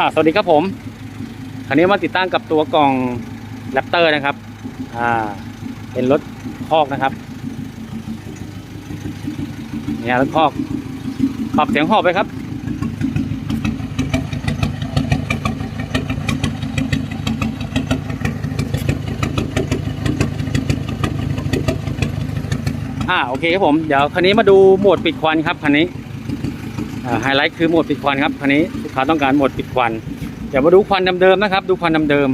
่าสวัสดีครับผมคันนี้มาติดตั้งกับตัวกล่องแรปเตอร์นะครับ อ่า เป็นรถคอกนะครับ เนี่ยรถคอกปรับเสียงหอบไปครับ อ่า โอเคครับผม เดี๋ยวคันนี้มาดูโหมดปิดควันครับคันนี้ ไฮไลท์คือโหมดปิดควันครับคันนี้ลูกค้าต้องการโหมดปิดควันเดี๋ยวมาดูควันเดิมๆนะครับ ดูควันเดิม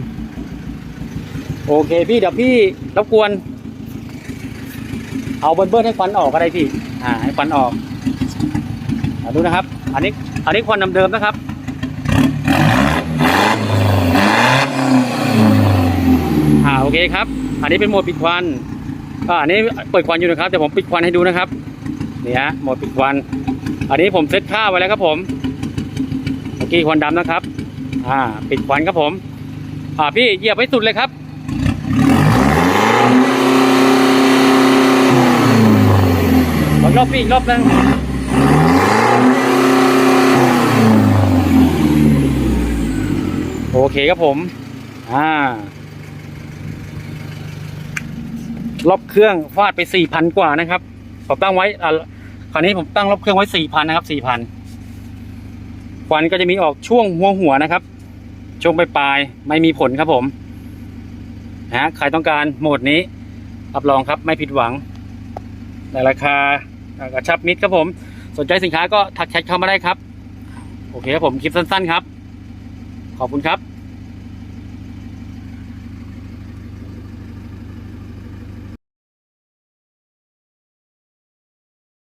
ๆโอเคพี่เดี๋ยวพี่รบกวน เอาเบิ้ลๆให้ควันออกก็ได้พี่อ่าให้ควันออกอ่าดูนะครับ อันนี้อันนี้ควันเดิมๆนะครับอ่าโอเคครับ อันนี้เป็นโหมดปิดควันอ่าอันนี้เปิดควันอยู่นะครับเดี๋ยวผมปิดควันให้ดูนะครับนี่ฮะโหมดปิดควัน อันนี้ผมเซตค่าไว้แล้วครับผมเมื่อกี้ควันดำนะครับ อ่า ปิดควันครับผม อ่าพี่เหยียบให้สุดเลยครับขออีกรอบพี่อีกรอบนึงโอเคครับผม อ่า รอบเครื่องฟาดไปสี่พันกว่านะครับผมตั้งไว้อ่า คราวนี้ผมตั้งรอบเครื่องไว้สี่พันนะครับสี่พันควันก็จะมีออกช่วงหัวหัวนะครับ ช่วงปลายปลายไม่มีผลครับผมนะฮะใครต้องการโหมดนี้รับรองครับไม่ผิดหวังในราคากระชับมิตรครับผม สนใจสินค้าก็ทักแชทเข้ามาได้ครับ โอเคครับผมคลิปสั้นๆครับ ขอบคุณครับ